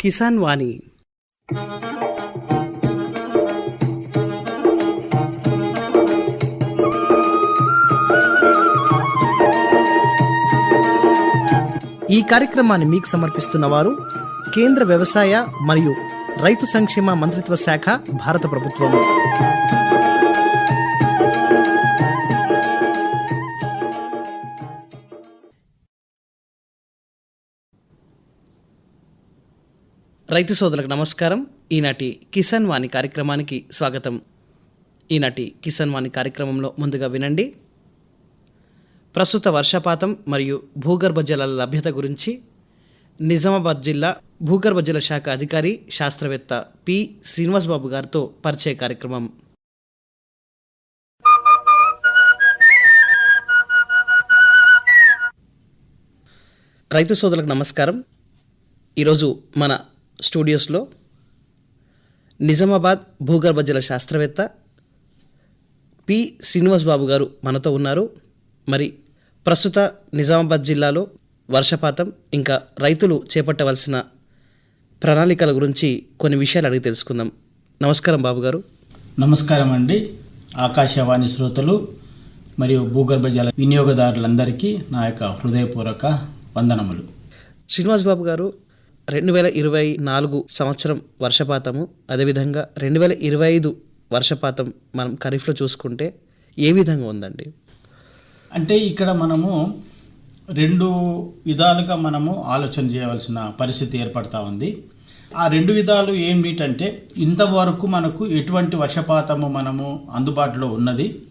కిసాన్ వాణి. ఈ కార్యక్రమాన్ని మీకు సమర్పిస్తున్న వారు కేంద్ర వ్యవసాయ మరియు రైతు సంక్షేమ మంత్రిత్వ శాఖ భారత ప్రభుత్వం రైతు సోదరులకు నమస్కారం. ఈనాటి కిసాన్ వాణి కార్యక్రమానికి స్వాగతం. ఈనాటి కిసాన్ వాణి కార్యక్రమంలో ముందుగా వినండి. ప్రస్తుత వర్షపాతం మరియు భూగర్భ జలాల లభ్యత గురించి నిజామాబాద్ జిల్లా భూగర్భ జల శాఖ అధికారి శాస్త్రవేత్త పి. శ్రీనివాస్ బాబు గారితో పరిచయ కార్యక్రమం. రైతు సోదరులకు నమస్కారం. ఈరోజు మన స్టూడియోస్లో నిజామాబాద్ భూగర్భ జల శాస్త్రవేత్త పి. శ్రీనివాస్ బాబు గారు మనతో ఉన్నారు. మరి ప్రస్తుత నిజామాబాద్ జిల్లాలో వర్షపాతం ఇంకా రైతులు చేపట్టవలసిన ప్రణాళికల గురించి కొన్ని విషయాలు అడిగి తెలుసుకుందాం. నమస్కారం బాబు గారు. నమస్కారం అండి. ఆకాశవాణి శ్రోతలు మరియు భూగర్భ జల వినియోగదారులందరికీ నా యొక్క హృదయపూర్వక వందనములు. శ్రీనివాస్ బాబు గారు రెండు వేల ఇరవై నాలుగు సంవత్సరం వర్షపాతము. అదేవిధంగా రెండు వేల ఇరవై ఐదు వర్షపాతం మనం ఖరీఫ్లో చూసుకుంటే ఏ విధంగా ఉందండి? అంటే ఇక్కడ మనము రెండు విధాలుగా మనము ఆలోచన చేయవలసిన పరిస్థితి ఏర్పడతా ఉంది. ఆ రెండు విధాలు ఏమిటంటే ఇంతవరకు మనకు ఎటువంటి వర్షపాతము మనము అందుబాటులో ఉన్నది.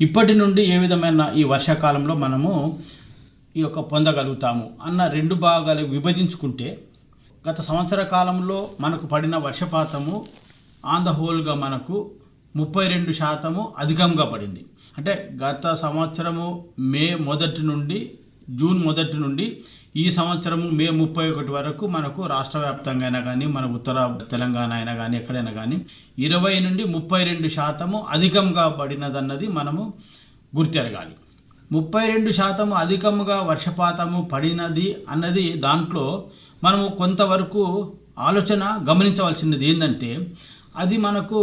ఇప్పటి నుండి ఏ విధమైన ఈ వర్షాకాలంలో మనము ఈ యొక్క పొందగలుగుతాము అన్న రెండు భాగాలు విభజించుకుంటే గత సంవత్సర కాలంలో మనకు పడిన వర్షపాతము ఆన్ ద హోల్గా మనకు ముప్పై రెండు శాతము అధికంగా పడింది. అంటే గత సంవత్సరము మే మొదటి నుండి జూన్ మొదటి నుండి ఈ సంవత్సరము మే ముప్పై ఒకటి వరకు మనకు రాష్ట్ర వ్యాప్తంగా అయినా కానీ మన ఉత్తర తెలంగాణ అయినా కానీ ఎక్కడైనా కానీ ఇరవై నుండి ముప్పై రెండు శాతము అధికంగా పడినదన్నది మనము గుర్తెరగాలి. ముప్పై రెండు శాతం అధికముగా వర్షపాతము పడినది అన్నది దాంట్లో మనము కొంతవరకు ఆలోచన గమనించవలసినది ఏంటంటే అది మనకు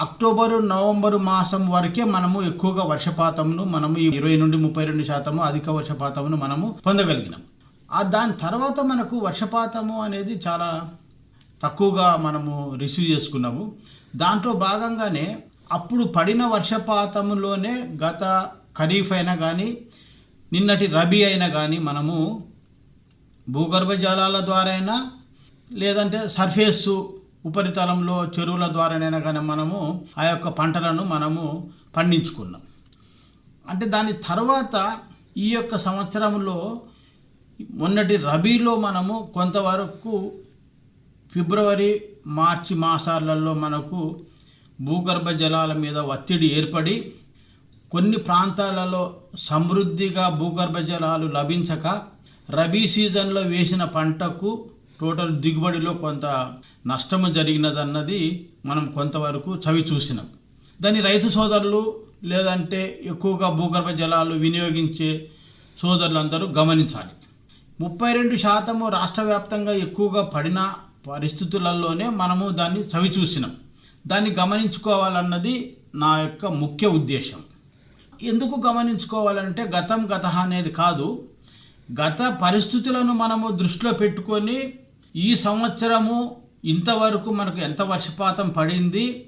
అక్టోబరు నవంబరు మాసం వరకే మనము ఎక్కువగా వర్షపాతమును మనము ఇరవై నుండి ముప్పై రెండు శాతము అధిక వర్షపాతమును మనము పొందగలిగినాం. ఆ దాని తర్వాత మనకు వర్షపాతము అనేది చాలా తక్కువగా మనము రిసీవ్ చేసుకున్నాము. దాంట్లో భాగంగానే అప్పుడు పడిన వర్షపాతములోనే గత ఖరీఫ్ అయినా కానీ నిన్నటి రబీ అయినా కానీ మనము భూగర్భ జలాల ద్వారా అయినా లేదంటే సర్ఫేస్ ఉపరితలంలో చెరువుల ద్వారానైనా కానీ మనము ఆ యొక్క పంటలను మనము పండించుకున్నాం. అంటే దాని తర్వాత ఈ యొక్క సంవత్సరంలో మొన్నటి రబీలో మనము కొంతవరకు ఫిబ్రవరి మార్చి మాసాలలో మనకు భూగర్భ జలాల మీద ఒత్తిడి ఏర్పడి కొన్ని ప్రాంతాలలో సమృద్ధిగా భూగర్భ జలాలు లభించక రబీ సీజన్లో వేసిన పంటకు టోటల్ దిగుబడిలో కొంత నష్టము జరిగినదన్నది మనం కొంతవరకు చవి చూసినాం. దాని రైతు సోదరులు లేదంటే ఎక్కువగా భూగర్భ జలాలు వినియోగించే సోదరులందరూ గమనించాలి. ముప్పై రెండు శాతము రాష్ట్ర వ్యాప్తంగా ఎక్కువగా పడిన పరిస్థితులలోనే మనము దాన్ని చవి చూసినాం. దాన్ని గమనించుకోవాలన్నది నా యొక్క ముఖ్య ఉద్దేశం. ఎందుకు గమనించుకోవాలంటే గతం గత అనేది కాదు. గత పరిస్థితులను మనము దృష్టిలో పెట్టుకొని ఈ సంవత్సరము ఇంతవరకు మనకు ఎంత వర్షపాతం పడింది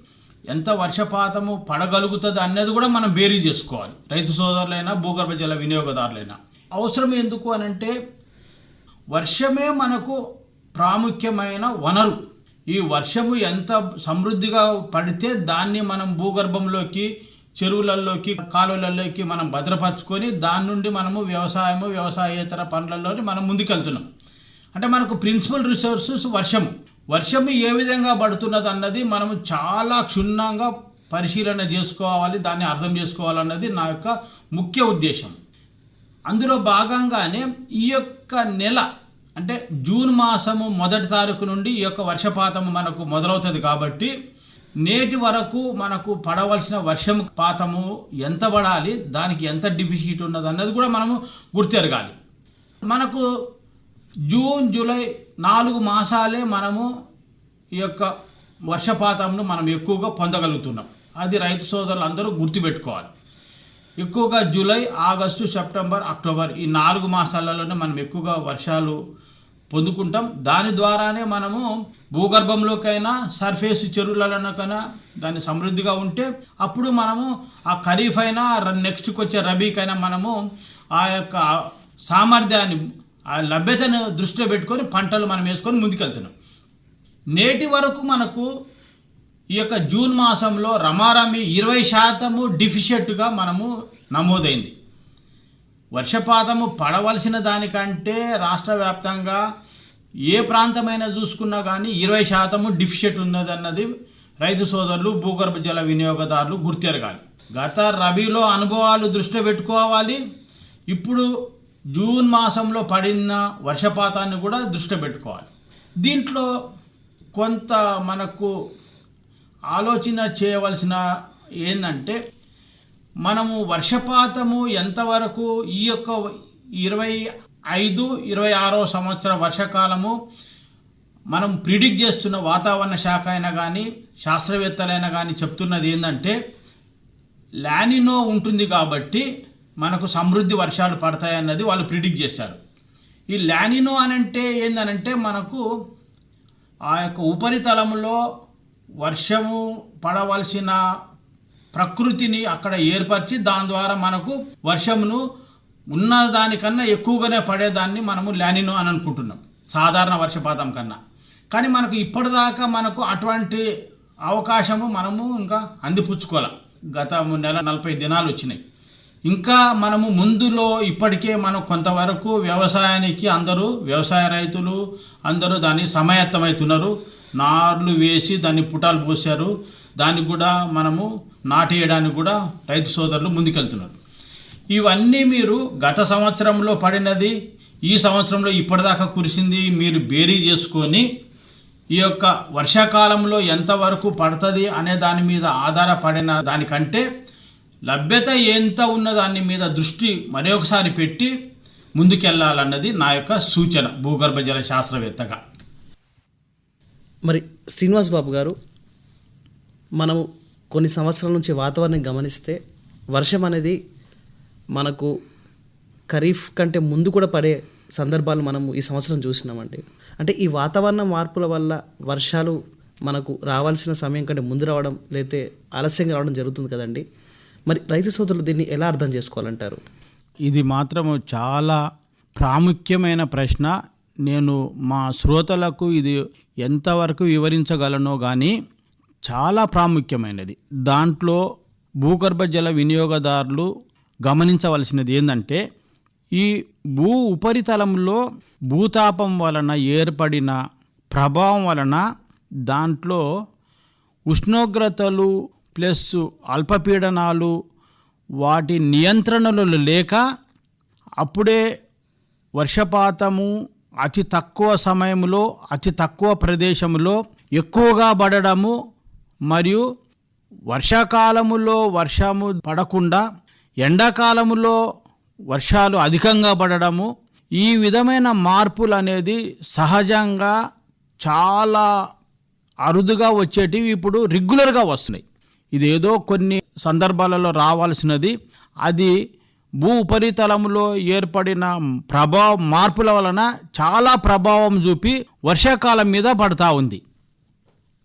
ఎంత వర్షపాతము పడగలుగుతుంది అన్నది కూడా మనం బేరీ చేసుకోవాలి. రైతు సోదరులైనా భూగర్భ జల వినియోగదారులైనా. అవసరం ఎందుకు అనంటే వర్షమే మనకు ప్రాముఖ్యమైన వనరు. ఈ వర్షము ఎంత సమృద్ధిగా పడితే దాన్ని మనం భూగర్భంలోకి చెరువులలోకి కాలువలలోకి మనం భద్రపరచుకొని దాని నుండి మనము వ్యవసాయము వ్యవసాయేతర పనులలోని మనం ముందుకెళ్తున్నాం. అంటే మనకు ప్రిన్సిపల్ రిసోర్సెస్ వర్షము. వర్షము ఏ విధంగా పడుతున్నది అన్నది మనము చాలా క్షుణ్ణంగా పరిశీలన చేసుకోవాలి దాన్ని అర్థం చేసుకోవాలన్నది నా యొక్క ముఖ్య ఉద్దేశం. అందులో భాగంగానే ఈ యొక్క నెల అంటే జూన్ మాసము మొదటి తారీఖు నుండి ఈ యొక్క వర్షపాతము మనకు మొదలవుతుంది కాబట్టి నేటి వరకు మనకు పడవలసిన వర్షం పాతము ఎంత పడాలి దానికి ఎంత డిఫిషిట్ ఉన్నది అన్నది కూడా మనము గుర్తెరగాలి. మనకు జూన్ జూలై నాలుగు మాసాలే మనము ఈ యొక్క వర్షపాతంను మనం ఎక్కువగా పొందగలుగుతున్నాం. అది రైతు సోదరులు అందరూ గుర్తుపెట్టుకోవాలి. ఎక్కువగా జూలై ఆగస్టు సెప్టెంబర్ అక్టోబర్ ఈ నాలుగు మాసాలలోనే మనం ఎక్కువగా వర్షాలు పొందుకుంటాం. దాని ద్వారానే మనము భూగర్భంలోకైనా సర్ఫేస్ చెరువులలోకైనా దాన్ని సమృద్ధిగా ఉంటే అప్పుడు మనము ఆ ఖరీఫ్ అయినా నెక్స్ట్కి వచ్చే రబీకైనా మనము ఆ యొక్క సామర్థ్యాన్ని ఆ లభ్యతను దృష్టిలో పెట్టుకొని పంటలు మనం వేసుకొని ముందుకెళ్తున్నాం. నేటి వరకు మనకు ఈ యొక్క జూన్ మాసంలో రమారమి ఇరవై శాతము డిఫిషియట్గా మనము నమోదైంది. వర్షపాతము పడవలసిన దానికంటే రాష్ట్ర వ్యాప్తంగా ఏ ప్రాంతమైనా చూసుకున్నా కానీ ఇరవై శాతము డిఫిషియట్ ఉన్నదన్నది రైతు సోదరులు భూగర్భ జల వినియోగదారులు గుర్తెరగాలి. గత రబీలో అనుభవాలు దృష్టిలో పెట్టుకోవాలి. ఇప్పుడు జూన్ మాసంలో పడిన వర్షపాతాన్ని కూడా దృష్టిలో పెట్టుకోవాలి. దీంట్లో కొంత మనకు ఆలోచన చేయవలసిన ఏంటంటే మనము వర్షపాతము ఎంతవరకు ఈ యొక్క ఇరవై ఐదు ఇరవై ఆరో సంవత్సర వర్షకాలము మనం ప్రిడిక్ట్ చేస్తున్న వాతావరణ శాఖ అయినా కానీ శాస్త్రవేత్తలైనా కానీ చెప్తున్నది ఏంటంటే లానినో ఉంటుంది కాబట్టి మనకు సమృద్ధి వర్షాలు పడతాయన్నది వాళ్ళు ప్రిడిక్ట్ చేశారు. ఈ లానినో అనంటే ఏందనంటే మనకు ఆ యొక్క ఉపరితలంలో వర్షము పడవలసిన ప్రకృతిని అక్కడ ఏర్పరిచి దాని ద్వారా మనకు వర్షమును ఉన్న దానికన్నా ఎక్కువగానే పడేదాన్ని మనము ల్యానినో అని అనుకుంటున్నాం. సాధారణ వర్షపాతం కన్నా. కానీ మనకు ఇప్పటిదాకా మనకు అటువంటి అవకాశము మనము ఇంకా అందిపుచ్చుకోవాలి గత నెల నలభై దినాలు వచ్చినాయి. ఇంకా మనము ముందులో ఇప్పటికే మనం కొంతవరకు వ్యవసాయానికి అందరూ వ్యవసాయ రైతులు అందరూ దాన్ని సమాయత్తమవుతున్నారు నార్లు వేసి దాన్ని పుటాలు పోసారు దానికి కూడా మనము నాటేయడానికి కూడా రైతు సోదరులు ముందుకెళ్తున్నారు. ఇవన్నీ మీరు గత సంవత్సరంలో పడినది ఈ సంవత్సరంలో ఇప్పటిదాకా కురిసింది మీరు బేరీ చేసుకొని ఈ యొక్క వర్షాకాలంలో ఎంతవరకు పడుతుంది అనే దాని మీద ఆధారపడిన దానికంటే లభ్యత ఎంత ఉన్న దాని మీద దృష్టి మరొకసారి పెట్టి ముందుకెళ్ళాలన్నది నా యొక్క సూచన భూగర్భ జల శాస్త్రవేత్తగా మరి శ్రీనివాస్ బాబు గారు మనము కొన్ని సంవత్సరాల నుంచి వాతావరణం గమనిస్తే వర్షం అనేది మనకు ఖరీఫ్ కంటే ముందు కూడా పడే సందర్భాలు మనము ఈ సంవత్సరం చూసినామండి. అంటే ఈ వాతావరణ మార్పుల వల్ల వర్షాలు మనకు రావాల్సిన సమయం కంటే ముందు రావడం లేతే ఆలస్యంగా రావడం జరుగుతుంది కదండి. మరి రైతు సోదరులు దీన్ని ఎలా అర్థం చేసుకోవాలంటారు? ఇది మాత్రము చాలా ప్రాముఖ్యమైన ప్రశ్న. నేను మా శ్రోతలకు ఇది ఎంతవరకు వివరించగలనో కానీ చాలా ప్రాముఖ్యమైనది. దాంట్లో భూగర్భ జల వినియోగదారులు గమనించవలసినది ఏంటంటే ఈ భూ ఉపరితలంలో భూతాపం వలన ఏర్పడిన ప్రభావం వలన దాంట్లో ఉష్ణోగ్రతలు ప్లస్ అల్పపీడనాలు వాటి నియంత్రణలు లేక అప్పుడే వర్షపాతము అతి తక్కువ సమయంలో అతి తక్కువ ప్రదేశంలో ఎక్కువగా పడడము మరియు వర్షాకాలములో వర్షము పడకుండా ఎండాకాలములో వర్షాలు అధికంగా పడడము ఈ విధమైన మార్పులు అనేది సహజంగా చాలా అరుదుగా వచ్చేటివి ఇప్పుడు రెగ్యులర్గా వస్తున్నాయి. ఇదేదో కొన్ని సందర్భాలలో రావాల్సినది. అది భూ ఉపరితలంలో ఏర్పడిన ప్రభావ మార్పుల వలన చాలా ప్రభావం చూపి వర్షాకాలం మీద పడతా ఉంది.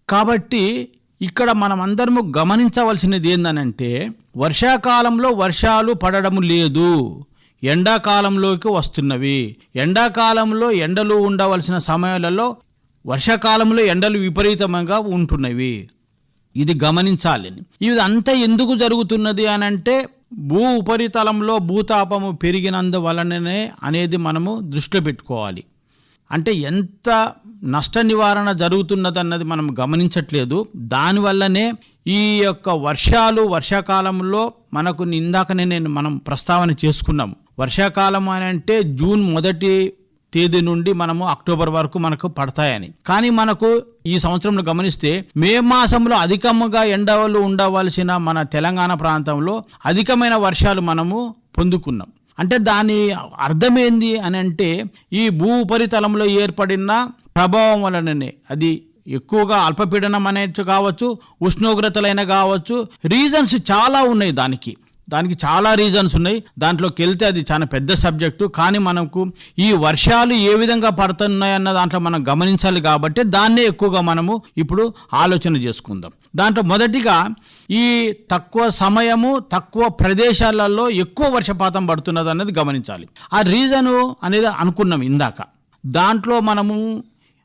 కాబట్టి ఇక్కడ మనం అందరము గమనించవలసినది ఏందనంటే వర్షాకాలంలో వర్షాలు పడడం లేదు ఎండాకాలంలోకి వస్తున్నవి. ఎండాకాలంలో ఎండలు ఉండవలసిన సమయాలలో వర్షాకాలంలో ఎండలు విపరీతంగా ఉంటున్నవి. ఇది గమనించాలని ఇది అంతా ఎందుకు జరుగుతున్నది అని అంటే భూ ఉపరితలంలో భూతాపము పెరిగినందువలననే అనేది మనము దృష్టిలో పెట్టుకోవాలి. అంటే ఎంత నష్ట నివారణ జరుగుతున్నదన్నది మనం గమనించట్లేదు. దానివల్లనే ఈ యొక్క వర్షాలు వర్షాకాలంలో మనకు ఇందాకనే నేను మనం ప్రస్తావన చేసుకున్నాము వర్షాకాలం అని అంటే జూన్ మొదటి తేదీ నుండి మనము అక్టోబర్ వరకు మనకు పడతాయని. కానీ మనకు ఈ సంవత్సరంలో గమనిస్తే మే మాసంలో అధికంగా ఎండలు ఉండవలసిన మన తెలంగాణ ప్రాంతంలో అధికమైన వర్షాలు మనము పొందుకున్నాం. అంటే దాని అర్థం అని అంటే ఈ భూ ఉపరితలంలో ఏర్పడిన ప్రభావం వలననే. అది ఎక్కువగా అల్పపీడనం అనేది కావచ్చు ఉష్ణోగ్రతలైన కావచ్చు. రీజన్స్ చాలా ఉన్నాయి దానికి. దానికి చాలా రీజన్స్ ఉన్నాయి. దాంట్లోకి వెళ్తే అది చాలా పెద్ద సబ్జెక్టు. కానీ మనకు ఈ వర్షాలు ఏ విధంగా పడుతున్నాయి అన్న దాంట్లో మనం గమనించాలి కాబట్టి దాన్నే ఎక్కువగా మనము ఇప్పుడు ఆలోచన చేసుకుందాం. దాంట్లో మొదటిగా ఈ తక్కువ సమయము తక్కువ ప్రదేశాలలో ఎక్కువ వర్షపాతం పడుతున్నది అనేది గమనించాలి. ఆ రీజను అనేది అనుకున్నాం ఇందాక. దాంట్లో మనము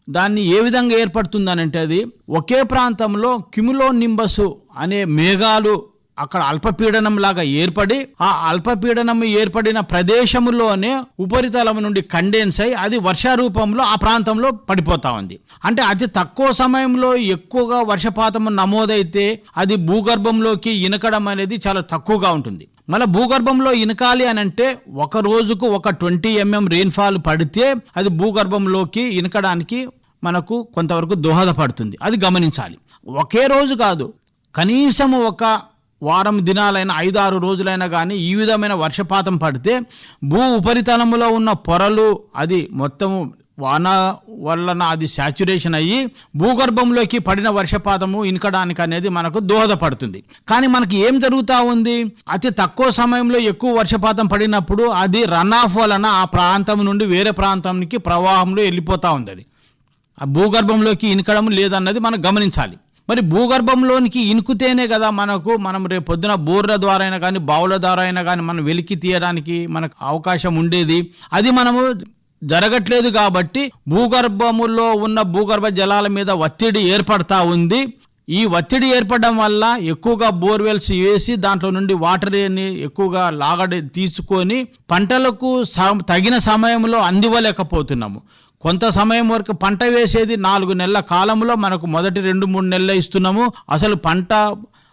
దాన్ని ఏ విధంగా ఏర్పడుతుందనంటే అది ఒకే ప్రాంతంలో క్యుములో నింబసు అనే మేఘాలు అక్కడ అల్పపీడనం లాగా ఏర్పడి ఆ అల్పపీడనం ఏర్పడిన ప్రదేశములోనే ఉపరితలం నుండి కండెన్స్ అయి అది వర్షారూపంలో ఆ ప్రాంతంలో పడిపోతా ఉంది. అంటే అతి తక్కువ సమయంలో ఎక్కువగా వర్షపాతం నమోదైతే అది భూగర్భంలోకి ఇనకడం అనేది చాలా తక్కువగా ఉంటుంది. మళ్ళీ భూగర్భంలో ఇనకాలి అని అంటే ఒక రోజుకు ఒక ట్వంటీ ఎంఎం రెయిన్ఫాల్ పడితే అది భూగర్భంలోకి ఇనకడానికి మనకు కొంతవరకు దోహదపడుతుంది. అది గమనించాలి. ఒకే రోజు కాదు కనీసం ఒక వారం దినాలైనా ఐదారు రోజులైనా కానీ ఈ విధమైన వర్షపాతం పడితే భూ ఉపరితలంలో ఉన్న పొరలు అది మొత్తము వాన వలన అది శాచురేషన్ అయ్యి భూగర్భంలోకి పడిన వర్షపాతము ఇనకడానికి అనేది మనకు దోహదపడుతుంది. కానీ మనకి ఏం జరుగుతూ ఉంది? అతి తక్కువ సమయంలో ఎక్కువ వర్షపాతం పడినప్పుడు అది రన్ ఆఫ్ వలన ఆ ప్రాంతం నుండి వేరే ప్రాంతానికి ప్రవాహంలో వెళ్ళిపోతూ ఉంది అది భూగర్భంలోకి ఇనకడం లేదన్నది మనం గమనించాలి. మరి భూగర్భంలోనికి ఇనుకుతేనే కదా మనకు మనం రేపు పొద్దున బోర్ల ద్వారా అయినా కానీ బావుల ద్వారా అయినా కానీ మనం వెలికి తీయడానికి మనకు అవకాశం ఉండేది. అది మనము జరగట్లేదు కాబట్టి భూగర్భములో ఉన్న భూగర్భ జలాల మీద ఒత్తిడి ఏర్పడతా ఉంది. ఈ ఒత్తిడి ఏర్పడడం వల్ల ఎక్కువగా బోర్వెల్స్ వేసి దాంట్లో నుండి వాటర్ని ఎక్కువగా లాగడి తీసుకొని పంటలకు స- తగిన సమయంలో అందివ్వలేకపోతున్నాము. కొంత సమయం వరకు పంట వేసేది నాలుగు నెలల కాలంలో మనకు మొదటి రెండు మూడు నెలలు ఇస్తున్నాము. అసలు పంట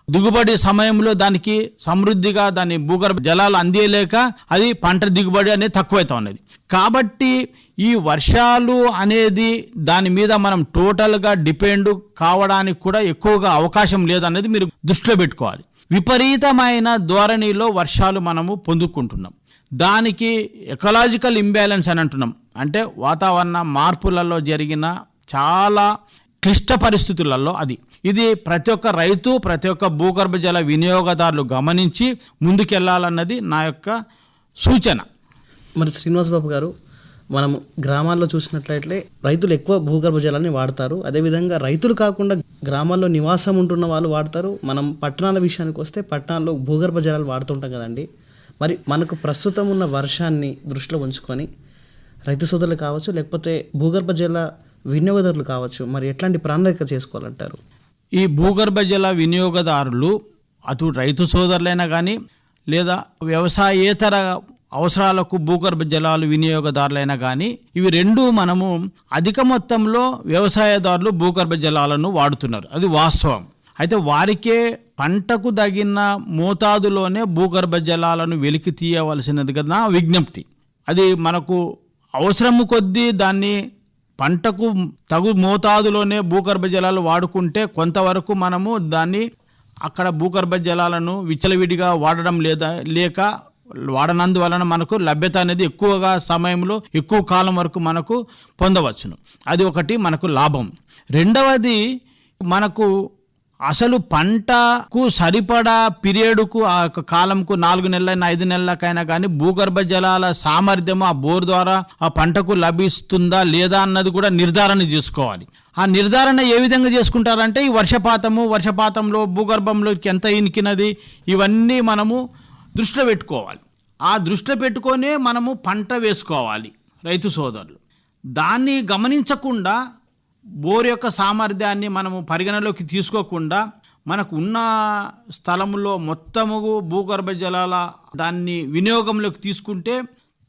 దిగుబడి సమయంలో దానికి సమృద్ధిగా దాని భూగర్భ జలాలు అందేయలేక అది పంట దిగుబడి అనేది తక్కువైతా ఉన్నది. కాబట్టి ఈ వర్షాలు అనేది దాని మీద మనం టోటల్గా డిపెండ్ కావడానికి కూడా ఎక్కువగా అవకాశం లేదనేది మీరు దృష్టిలో పెట్టుకోవాలి. విపరీతమైన ధోరణిలో వర్షాలు మనము పొందుకుంటున్నాం. దానికి ఎకలాజికల్ ఇంబ్యాలెన్స్ అని అంటున్నాం. అంటే వాతావరణ మార్పులలో జరిగిన చాలా క్లిష్ట పరిస్థితులలో అది. ఇది ప్రతి ఒక్క రైతు ప్రతి ఒక్క భూగర్భ జల వినియోగదారులు గమనించి ముందుకెళ్ళాలన్నది నా యొక్క సూచన. మరి శ్రీనివాస్ బాబు గారు మనం గ్రామాల్లో చూసినట్లయితే రైతులు ఎక్కువ భూగర్భ జలాన్ని వాడతారు. అదేవిధంగా రైతులు కాకుండా గ్రామాల్లో నివాసం ఉంటున్న వాళ్ళు వాడతారు. మనం పట్టణాల విషయానికి వస్తే పట్టణాల్లో భూగర్భ జలాలు వాడుతుంటాం కదండి. మరి మనకు ప్రస్తుతం ఉన్న వర్షాన్ని దృష్టిలో ఉంచుకొని రైతు సోదరులు కావచ్చు లేకపోతే భూగర్భ జల వినియోగదారులు కావచ్చు మరి ఎట్లాంటి ప్రణాళిక చేసుకోవాలంటారు? ఈ భూగర్భ జల వినియోగదారులు అటు రైతు సోదరులైనా కానీ లేదా వ్యవసాయేతర అవసరాలకు భూగర్భ జలాలు వినియోగదారులైనా కానీ ఇవి రెండు మనము అధిక మొత్తంలో వ్యవసాయదారులు భూగర్భ జలాలను వాడుతున్నారు. అది వాస్తవం. అయితే వారికే పంటకు తగిన మోతాదులోనే భూగర్భ జలాలను వెలికి తీయవలసినది కదా విజ్ఞప్తి. అది మనకు అవసరము కొద్దీ దాన్ని పంటకు తగు మోతాదులోనే భూగర్భ జలాలు వాడుకుంటే కొంతవరకు మనము దాన్ని అక్కడ భూగర్భ జలాలను విచ్చలవిడిగా వాడడం లేదా లేక వాడనందువలన మనకు లభ్యత అనేది ఎక్కువగా సమయంలో ఎక్కువ కాలం వరకు మనకు పొందవచ్చును. అది ఒకటి మనకు లాభం. రెండవది మనకు అసలు పంటకు సరిపడా పీరియడ్కు ఆ యొక్క కాలంకు నాలుగు నెలలైనా ఐదు నెలలకైనా కానీ భూగర్భ జలాల సామర్థ్యం ఆ బోర్ ద్వారా ఆ పంటకు లభిస్తుందా లేదా అన్నది కూడా నిర్ధారణ చేసుకోవాలి. ఆ నిర్ధారణ ఏ విధంగా చేసుకుంటారంటే ఈ వర్షపాతము వర్షపాతంలో భూగర్భంలోకి ఎంత ఇనికినది ఇవన్నీ మనము దృష్టిలో పెట్టుకోవాలి. ఆ దృష్టిలో పెట్టుకొనే మనము పంట వేసుకోవాలి రైతు సోదరులు. దాన్ని గమనించకుండా బోర్ యొక్క సామర్థ్యాన్ని మనము పరిగణలోకి తీసుకోకుండా మనకు ఉన్న స్థలంలో మొత్తము భూగర్భ జలాల దాన్ని వినియోగంలోకి తీసుకుంటే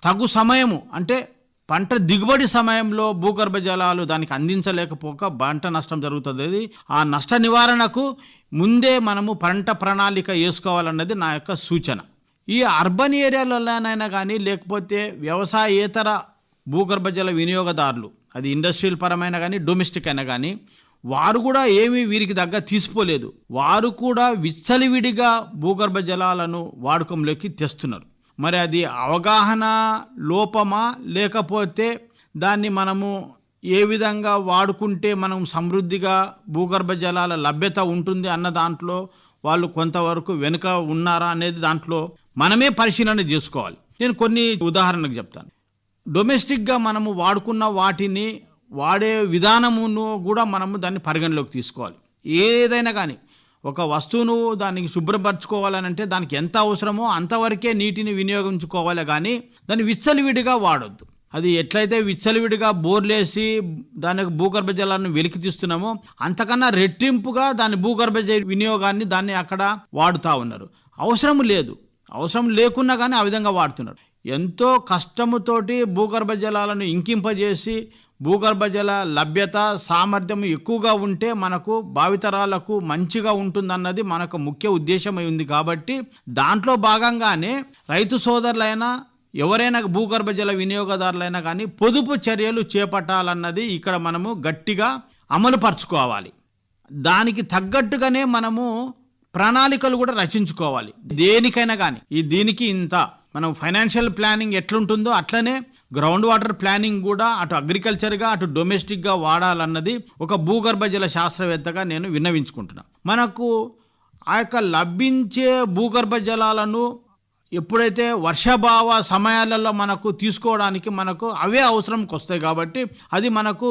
తగు సమయము అంటే పంట దిగుబడి సమయంలో భూగర్భ జలాలు దానికి అందించలేకపోక పంట నష్టం జరుగుతుంది. ఆ నష్ట నివారణకు ముందే మనము పంట ప్రణాళిక వేసుకోవాలన్నది నా యొక్క సూచన. ఈ అర్బన్ ఏరియాలలోనైనా కానీ లేకపోతే వ్యవసాయేతర భూగర్భ జల వినియోగదారులు అది ఇండస్ట్రియల్ పరమైన కానీ డొమెస్టిక్ అయినా కానీ వారు కూడా ఏమీ వీరికి దగ్గర తీసుకోలేదు వారు కూడా విచ్చలివిడిగా భూగర్భ జలాలను వాడకంలోకి తెస్తున్నారు. మరి అది అవగాహన లోపమా? లేకపోతే దాన్ని మనము ఏ విధంగా వాడుకుంటే మనం సమృద్ధిగా భూగర్భ జలాల లభ్యత ఉంటుంది అన్న దాంట్లో వాళ్ళు కొంతవరకు వెనుక ఉన్నారా అనేది దాంట్లో మనమే పరిశీలన చేసుకోవాలి. నేను కొన్ని ఉదాహరణకు చెప్తాను. డొమెస్టిక్గా మనము వాడుకున్న వాటిని వాడే విధానమును కూడా మనము దాన్ని పరిగణలోకి తీసుకోవాలి. ఏదైనా కానీ ఒక వస్తువును దానికి శుభ్రపరచుకోవాలనంటే దానికి ఎంత అవసరమో అంతవరకే నీటిని వినియోగించుకోవాలి కానీ దాన్ని విచ్చలివిడిగా వాడొద్దు. అది ఎట్లయితే విచ్చలవిడిగా బోర్లేసి దానికి భూగర్భ జలాన్ని వెలికి తీస్తున్నామో అంతకన్నా రెట్టింపుగా దాని భూగర్భ వినియోగాన్ని దాన్ని అక్కడ వాడుతూ ఉన్నారు. అవసరం లేదు. అవసరం లేకున్నా కానీ ఆ విధంగా వాడుతున్నారు. ఎంతో కష్టముతోటి భూగర్భ జలాలను ఇంకింపజేసి భూగర్భ జల లభ్యత సామర్థ్యం ఎక్కువగా ఉంటే మనకు భావితరాలకు మంచిగా ఉంటుందన్నది మనకు ముఖ్య ఉద్దేశమై ఉంది కాబట్టి దాంట్లో భాగంగానే రైతు సోదరులైనా ఎవరైనా భూగర్భ జల వినియోగదారులైనా కానీ పొదుపు చర్యలు చేపట్టాలన్నది ఇక్కడ మనము గట్టిగా అమలు పరుచుకోవాలి. దానికి తగ్గట్టుగానే మనము ప్రణాళికలు కూడా రచించుకోవాలి. దేనికైనా కానీ ఈ దీనికి ఇంత. మనం ఫైనాన్షియల్ ప్లానింగ్ ఎట్లుంటుందో అట్లనే గ్రౌండ్ వాటర్ ప్లానింగ్ కూడా అటు అగ్రికల్చర్గా అటు డొమెస్టిక్గా వాడాలన్నది ఒక భూగర్భ జల శాస్త్రవేత్తగా నేను విన్నవించుకుంటున్నా. మనకు ఆ యొక్క లభించే భూగర్భ జలాలను ఎప్పుడైతే వర్షభావ సమయాలలో మనకు తీసుకోవడానికి మనకు అవే అవసరంకి వస్తాయి కాబట్టి అది మనకు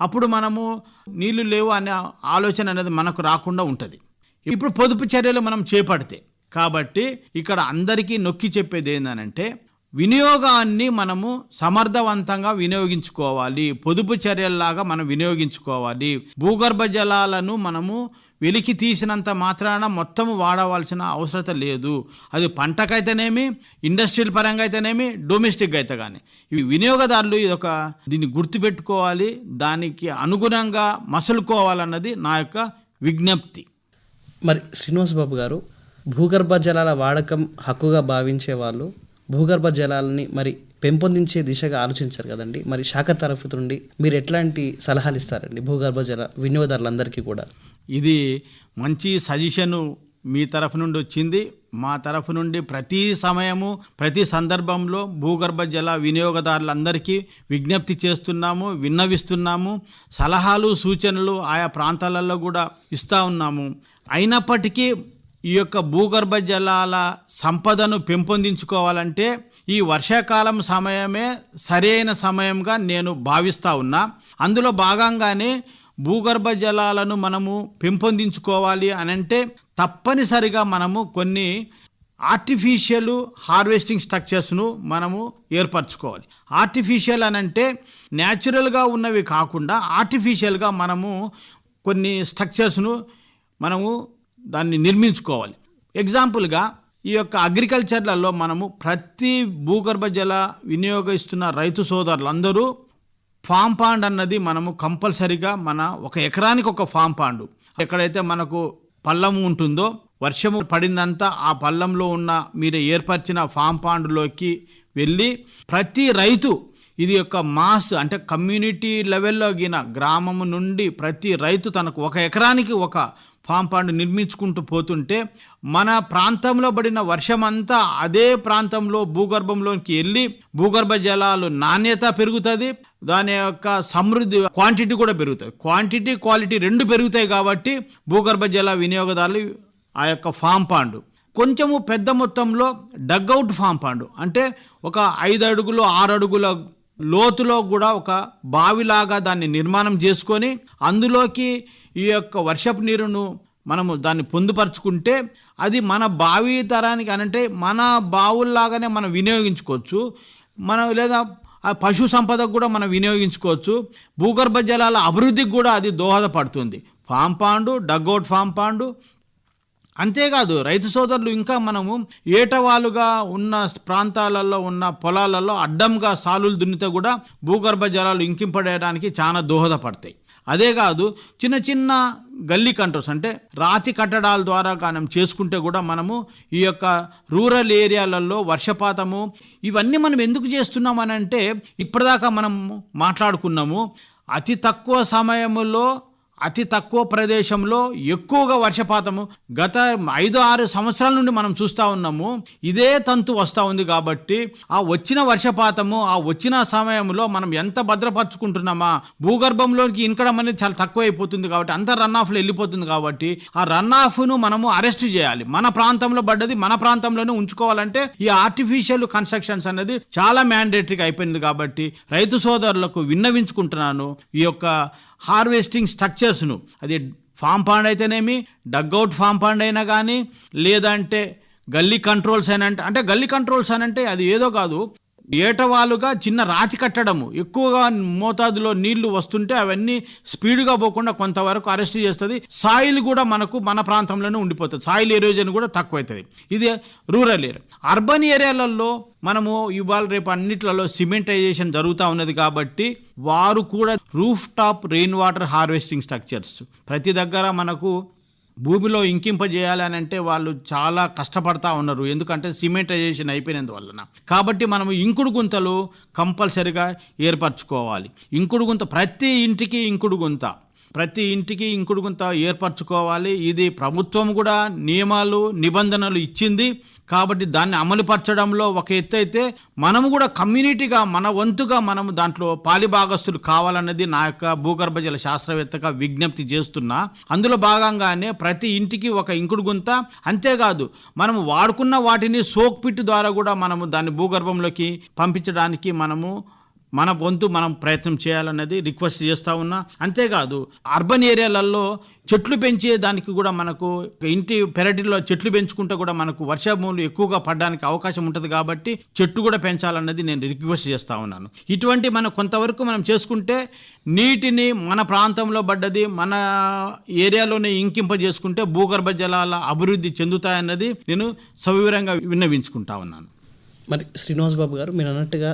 అప్పుడు మనము నీళ్ళు లేవు అనే ఆలోచన అనేది మనకు రాకుండా ఉంటుంది. ఇప్పుడు పొదుపు చర్యలు మనం చేపడితే కాబట్టి ఇక్కడ అందరికీ నొక్కి చెప్పేది ఏంటంటే వినియోగాన్ని మనము సమర్థవంతంగా వినియోగించుకోవాలి పొదుపు చర్యల్లాగా మనం వినియోగించుకోవాలి. భూగర్భ జలాలను మనము వెలికి తీసినంత మాత్రాన మొత్తం వాడవలసిన అవసరత లేదు. అది పంటకైతేనేమి ఇండస్ట్రియల్ పరంగా అయితేనేమి డొమెస్టిక్ అయితే కానీ ఇవి వినియోగదారులు ఇది ఒక దీన్ని గుర్తుపెట్టుకోవాలి దానికి అనుగుణంగా మసలుకోవాలన్నది నా యొక్క విజ్ఞప్తి. మరి శ్రీనివాస్ బాబు గారు భూగర్భ జలాల వాడకం హక్కుగా భావించే వాళ్ళు భూగర్భ జలాలని మరి పెంపొందించే దిశగా ఆలోచించారు కదండి. మరి శాఖ తరఫు నుండి మీరు ఎట్లాంటి సలహాలు ఇస్తారండి భూగర్భ జల వినియోగదారులందరికీ కూడా? ఇది మంచి సజెషను మీ తరఫు నుండి వచ్చింది. మా తరఫు నుండి ప్రతి సమయము ప్రతి సందర్భంలో భూగర్భ జల వినియోగదారులందరికీ విజ్ఞప్తి చేస్తున్నాము విన్నవిస్తున్నాము. సలహాలు సూచనలు ఆయా ప్రాంతాలలో కూడా ఇస్తూ ఉన్నాము. అయినప్పటికీ ఈ యొక్క భూగర్భ జలాల సంపదను పెంపొందించుకోవాలంటే ఈ వర్షాకాలం సమయమే సరైన సమయంగా నేను భావిస్తా ఉన్నా. అందులో భాగంగానే భూగర్భ జలాలను మనము పెంపొందించుకోవాలి అని అంటే తప్పనిసరిగా మనము కొన్ని ఆర్టిఫిషియల్ హార్వెస్టింగ్ స్ట్రక్చర్స్ను మనము ఏర్పరచుకోవాలి. ఆర్టిఫిషియల్ అని అంటే న్యాచురల్గా ఉన్నవి కాకుండా ఆర్టిఫిషియల్గా మనము కొన్ని స్ట్రక్చర్స్ను మనము దాన్ని నిర్మించుకోవాలి. ఎగ్జాంపుల్గా ఈ యొక్క అగ్రికల్చర్లలో మనము ప్రతి భూగర్భ జల వినియోగిస్తున్న రైతు సోదరులందరూ ఫామ్ పాండ్ అన్నది మనము కంపల్సరిగా మన ఒక ఎకరానికి ఒక ఫామ్ పాండు. ఎక్కడైతే మనకు పల్లము ఉంటుందో వర్షము పడిందంతా ఆ పల్లంలో ఉన్న మీరు ఏర్పరిచిన ఫామ్ పాండ్లోకి వెళ్ళి ప్రతి రైతు ఇది యొక్క మాస్ అంటే కమ్యూనిటీ లెవెల్లో గిన గ్రామము నుండి ప్రతి రైతు తనకు ఒక ఎకరానికి ఒక ఫామ్ పాండ్ నిర్మించుకుంటూ పోతుంటే మన ప్రాంతంలో పడిన వర్షమంతా అదే ప్రాంతంలో భూగర్భంలోకి వెళ్ళి భూగర్భ జలాలు నాణ్యత పెరుగుతుంది. దాని యొక్క సమృద్ధి క్వాంటిటీ కూడా పెరుగుతుంది. క్వాంటిటీ క్వాలిటీ రెండు పెరుగుతాయి కాబట్టి భూగర్భ జల వినియోగదారులు ఆ యొక్క ఫామ్ పాండు కొంచెము పెద్ద మొత్తంలో డగ్అవుట్ ఫామ్ పాండు అంటే ఒక ఐదు అడుగులు ఆరు అడుగుల లోతులో కూడా ఒక బావిలాగా దాన్ని నిర్మాణం చేసుకొని అందులోకి ఈ యొక్క వర్షపు నీరును మనము దాన్ని పొందుపరుచుకుంటే అది మన భావి తరానికి అనంటే మన బావుల్లాగానే మనం వినియోగించుకోవచ్చు. మనం లేదా పశు సంపదకు కూడా మనం వినియోగించుకోవచ్చు. భూగర్భ జలాల అభివృద్ధికి కూడా అది దోహదపడుతుంది. Farm pond dugout farm pond. అంతేకాదు రైతు సోదరులు ఇంకా మనము ఏటవాలుగా ఉన్న ప్రాంతాలలో ఉన్న పొలాలలో అడ్డంగా సాలులు దున్నితే కూడా భూగర్భ జలాలు ఇంకింపడేయడానికి చాలా దోహదపడతాయి. అదే కాదు చిన్న చిన్న గల్లీ కంట్రోల్స్ అంటే రాతి కట్టడాల ద్వారా మనం చేసుకుంటే కూడా మనము ఈ యొక్క రూరల్ ఏరియాలలో వర్షపాతము ఇవన్నీ మనం ఎందుకు చేస్తున్నామని అంటే ఇప్పటిదాకా మనం మాట్లాడుకున్నాము అతి తక్కువ సమయంలో అతి తక్కువ ప్రదేశంలో ఎక్కువగా వర్షపాతము. గత ఐదు ఆరు సంవత్సరాల నుండి మనం చూస్తూ ఉన్నాము. ఇదే తంతు వస్తూ ఉంది కాబట్టి ఆ వచ్చిన వర్షపాతము ఆ వచ్చిన సమయంలో మనం ఎంత భద్రపరచుకుంటున్నామా? భూగర్భంలోకి ఇనకడం అనేది చాలా తక్కువ అయిపోతుంది కాబట్టి అంత రన్ ఆఫ్లో వెళ్ళిపోతుంది కాబట్టి ఆ రన్ ఆఫ్ను మనము అరెస్ట్ చేయాలి. మన ప్రాంతంలో పడ్డది మన ప్రాంతంలోనే ఉంచుకోవాలంటే ఈ ఆర్టిఫిషియల్ కన్స్ట్రక్షన్స్ అనేది చాలా మ్యాండేటరీగా అయిపోయింది కాబట్టి రైతు సోదరులకు విన్నవించుకుంటున్నాను. ఈ యొక్క హార్వెస్టింగ్ స్ట్రక్చర్స్ను. అది ఫామ్ పాండ్ అయితేనేమి డగ్అవుట్ ఫామ్ పాండ్ అయినా కానీ లేదంటే గల్లీ కంట్రోల్స్ అని అంటే అంటే గల్లీ కంట్రోల్స్ అని అంటే అది ఏదో కాదు. ఏటవాలుగా చిన్న రాతి కట్టడము. ఎక్కువగా మోతాదులో నీళ్ళు వస్తుంటే అవన్నీ స్పీడ్గా పోకుండా కొంతవరకు అరెస్ట్ చేస్తుంది. సాయిల్ కూడా మనకు మన ప్రాంతంలోనే ఉండిపోతుంది. సాయిల్ ఎరోజన్ కూడా తక్కువ అవుతుంది ఇది రూరల్ ఏరియా. అర్బన్ ఏరియాలలో మనము ఇవాళ రేపు అన్నిట్లలో సిమెంటైజేషన్ జరుగుతూ ఉన్నది కాబట్టి వారు కూడా roof top rain water harvesting structures. ప్రతి దగ్గర మనకు భూమిలో ఇంకింపజేయాలని అంటే వాళ్ళు చాలా కష్టపడతా ఉన్నారు. ఎందుకంటే సిమెంటైజేషన్ అయిపోయినందువలన. కాబట్టి మనం ఇంకుడు గుంతలు కంపల్సరిగా ఏర్పరచుకోవాలి. ఇంకుడు గుంత ప్రతి ఇంటికి ఇంకుడు గుంత. ప్రతి ఇంటికి ఇంకుడు గుంత ఏర్పరచుకోవాలి. ఇది ప్రభుత్వం కూడా నియమాలు నిబంధనలు ఇచ్చింది. కాబట్టి దాన్ని అమలుపరచడంలో ఒక ఎత్తు అయితే మనము కూడా కమ్యూనిటీగా మన వంతుగా మనము దాంట్లో పాలిభాగస్తులు కావాలన్నది నా యొక్క భూగర్భ జల శాస్త్రవేత్తగా విజ్ఞప్తి చేస్తున్నా. అందులో భాగంగానే ప్రతి ఇంటికి ఒక ఇంకుడు గుంత. అంతేకాదు మనము వాడుకున్న వాటిని సోక్ పిట్ ద్వారా కూడా మనము దాన్ని భూగర్భంలోకి పంపించడానికి మనము మన వంతు మనం ప్రయత్నం చేయాలన్నది రిక్వెస్ట్ చేస్తూ ఉన్నా. అంతేకాదు అర్బన్ ఏరియాలలో చెట్లు పెంచే దానికి కూడా మనకు ఇంటి పెరటిలో చెట్లు పెంచుకుంటే కూడా మనకు వర్షభూములు ఎక్కువగా పడడానికి అవకాశం ఉంటుంది కాబట్టి చెట్టు కూడా పెంచాలన్నది నేను రిక్వెస్ట్ చేస్తూ ఉన్నాను. ఇటువంటి మనం కొంతవరకు మనం చేసుకుంటే నీటిని మన ప్రాంతంలో పడ్డది మన ఏరియాలోనే ఇంకింపజేసుకుంటే భూగర్భ జలాల అభివృద్ధి చెందుతాయన్నది నేను సవివరంగా విన్నవించుకుంటా ఉన్నాను. మరి శ్రీనివాస్ బాబు గారు మీరు అన్నట్టుగా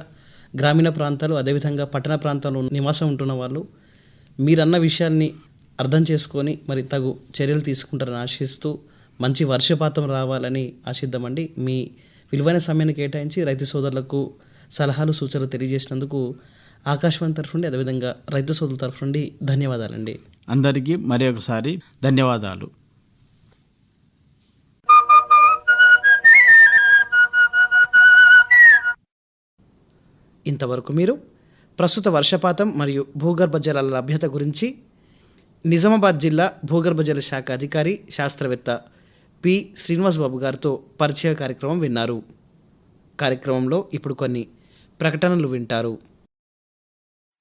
గ్రామీణ ప్రాంతాలు అదేవిధంగా పట్టణ ప్రాంతాల్లో నివాసం ఉంటున్న వాళ్ళు మీరన్న విషయాన్ని అర్థం చేసుకొని మరి తగు చర్యలు తీసుకుంటారని ఆశిస్తూ మంచి వర్షపాతం రావాలని ఆశిద్దామండి. మీ విలువైన సమయాన్ని కేటాయించి రైతు సోదరులకు సలహాలు సూచనలు తెలియజేసినందుకు ఆకాశవాణి తరఫు నుండి అదేవిధంగా రైతు సోదరుల తరఫు నుండి ధన్యవాదాలండి. అందరికీ మరి ఒకసారి ధన్యవాదాలు. ఇంతవరకు మీరు ప్రస్తుత వర్షపాతం మరియు భూగర్భ జలాల లభ్యత గురించి నిజామాబాద్ జిల్లా భూగర్భ జల శాఖ అధికారి శాస్త్రవేత్త పి. శ్రీనివాస్ బాబు గారితో పరిచయ కార్యక్రమం విన్నారు. కార్యక్రమంలో ఇప్పుడు కొన్ని ప్రకటనలు వింటారు.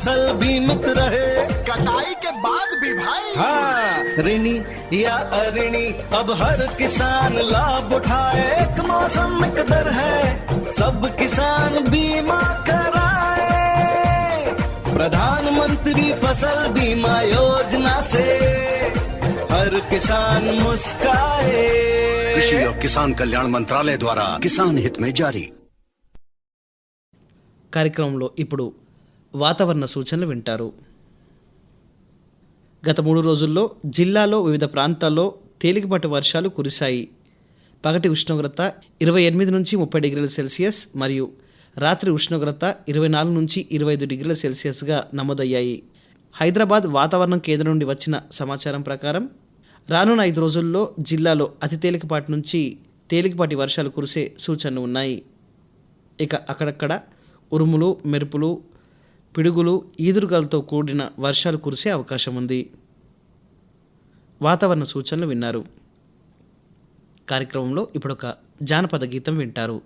फसल बीमित रहे कटाई के बाद भी भाई हाँ ऋणी या अऋणी अब हर किसान लाभ उठाए एक मौसम एक दर है सब किसान बीमा कराए प्रधानमंत्री फसल बीमा योजना से हर किसान मुस्काए कृषि और किसान कल्याण मंत्रालय द्वारा किसान हित में जारी కార్యక్రమంలో ఇప్పుడు వాతావరణ సూచనలు వింటారు. గత మూడు రోజుల్లో జిల్లాలో వివిధ ప్రాంతాల్లో తేలికపాటి వర్షాలు కురిశాయి. పగటి ఉష్ణోగ్రత ఇరవై ఎనిమిది నుంచి ముప్పై డిగ్రీల సెల్సియస్ మరియు రాత్రి ఉష్ణోగ్రత ఇరవై నాలుగు నుంచి ఇరవై ఐదు డిగ్రీల సెల్సియస్గా నమోదయ్యాయి. హైదరాబాద్ వాతావరణం కేంద్రం నుండి వచ్చిన సమాచారం ప్రకారం రానున్న ఐదు రోజుల్లో జిల్లాలో అతి తేలికపాటి నుంచి తేలికపాటి వర్షాలు కురిసే సూచనలు ఉన్నాయి. ఇక అక్కడక్కడ ఉరుములు మెరుపులు పిడుగులు ఈదురుగాలతో కూడిన వర్షాలు కురిసే అవకాశం ఉంది. వాతావరణ సూచనలు విన్నారు. కార్యక్రమంలో ఇప్పుడు ఒక జానపద గీతం వింటారు.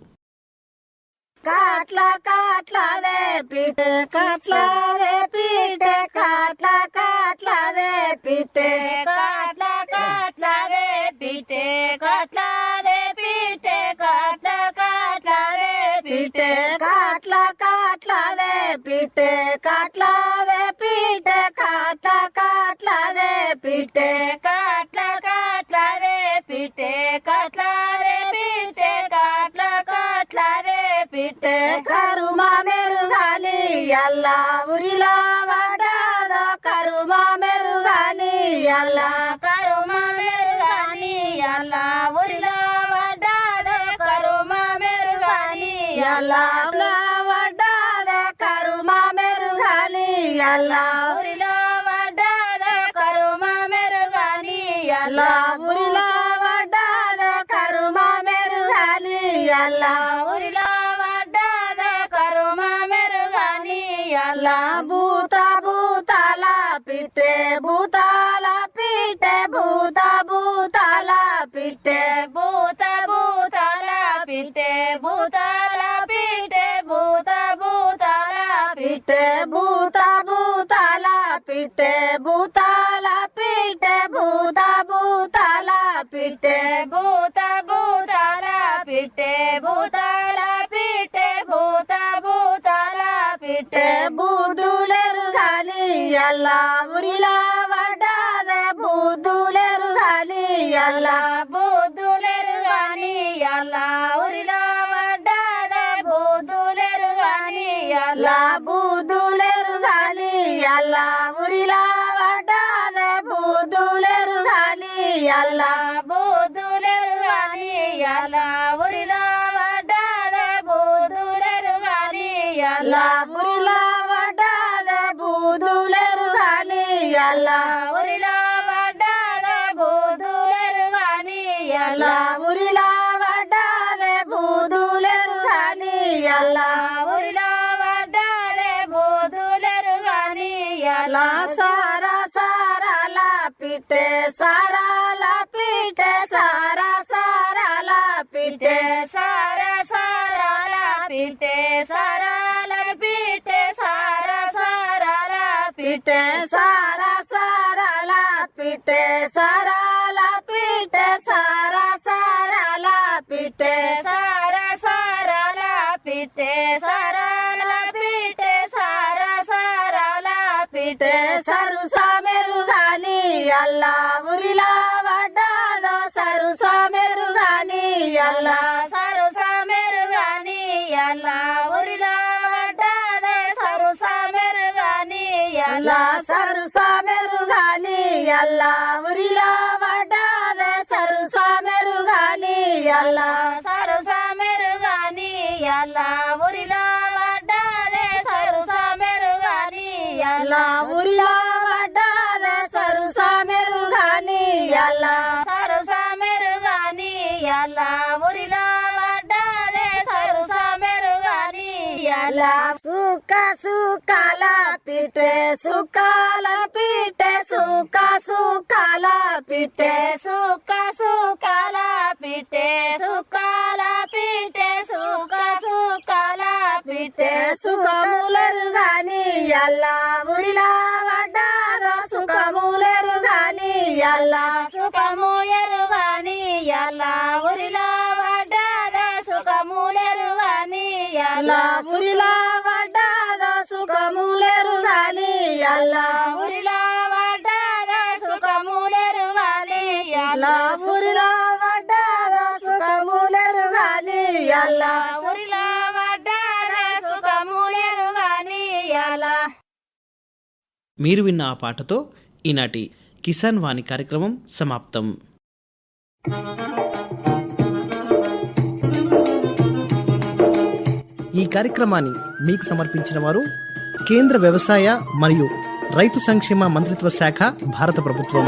కాట్ల కాట్ల రే పీట కాట్ల రే పీట కాట్ల కాట్ల రే పీట కాట్ల కాట్ల రే పీట కాట్ల రే పీట కాట్ల కాట్ల రే పీట కాట్ల కాట్ల రే పీట కాట్లాదే రే పీట కాట్ల కాట్ల రే కాట్ల కాట్ల రే పీట కాట్లా రే కాట్ల కాట్లా రే పీట కరుమా మెరుగాలి అల్లా ఉరిలా వడాదో కరుమా మెరుగాలి అల్లా కరుమా మెరుగాలి అల్లా ఉరిలా వడాదో కరుమా మెరుగాలి అల్లా అల్లా ఉరిలా వడాదో కరుమా మెరుగాని అల్లా. ఉరిలా వడాదో కరుమా మెరుగాని అల్లా. ఉరిలా వడ్డాద కరుమ మెరుగాని అల్లా. భూత భూతాల పిట్టే భూతాల పిట్టే భూత భూతాల పిట్టే. భూత భూతాల పిట్టే భూతాల భూతాల పిట్టే భూత భూతాల పిట్టే భూత భూతాల పిట్టే భూతాల పిట్టే భూత భూతాల పిట్టే. బూదులేరు గాలి అల్లా ఉరిలా వడ్డాద బూదులేరు గాలి అల్లా. బూదులేరు గాని అల్లా ఉరిలా వడ్డాద బూదులేరు గాని అల్లా. బూదులేరు గాలి అల్లా ఉరిలా అల్లా బూదులేరు గాని అల్లా ఉరిలా వడ్డాదే బూదులేరు అల్లా ఉరిలా వడ్డాదో సరుసా మెరుగాని అల్లా సరుసా మెరుగాని అల్లా ఉరిలా వడ్డాదో సరుసా మెరుగాని అల్లా సరుసా మెరుగాని అల్లా ఉరిలా వడ్డాదో సరుసా మెరుగాని అల్లా పిటే సుకాల పిటే సుక సుకాల పిటే సుక సుకాల పిటే సుకాల పిటే సుక సుకాల పిటే సుఖములరు గాని అల్లా ఉరిలా వడ్డాదో సుఖములరు గాని అల్లా సుఖము గాని అల్లా ఉరిలా వడ్డాదో సుఖములరు గాని అల్లా అల్లా అల్లా అల్లా అల్లా మీరు విన్న ఆ పాటతో ఈనాటి కిసాన్ వాణి కార్యక్రమం సమాప్తం. ఈ కార్యక్రమాన్ని మీకు సమర్పించిన వారు కేంద్ర వ్యవసాయ మరియు రైతు సంక్షేమ మంత్రిత్వ శాఖ భారత ప్రభుత్వం.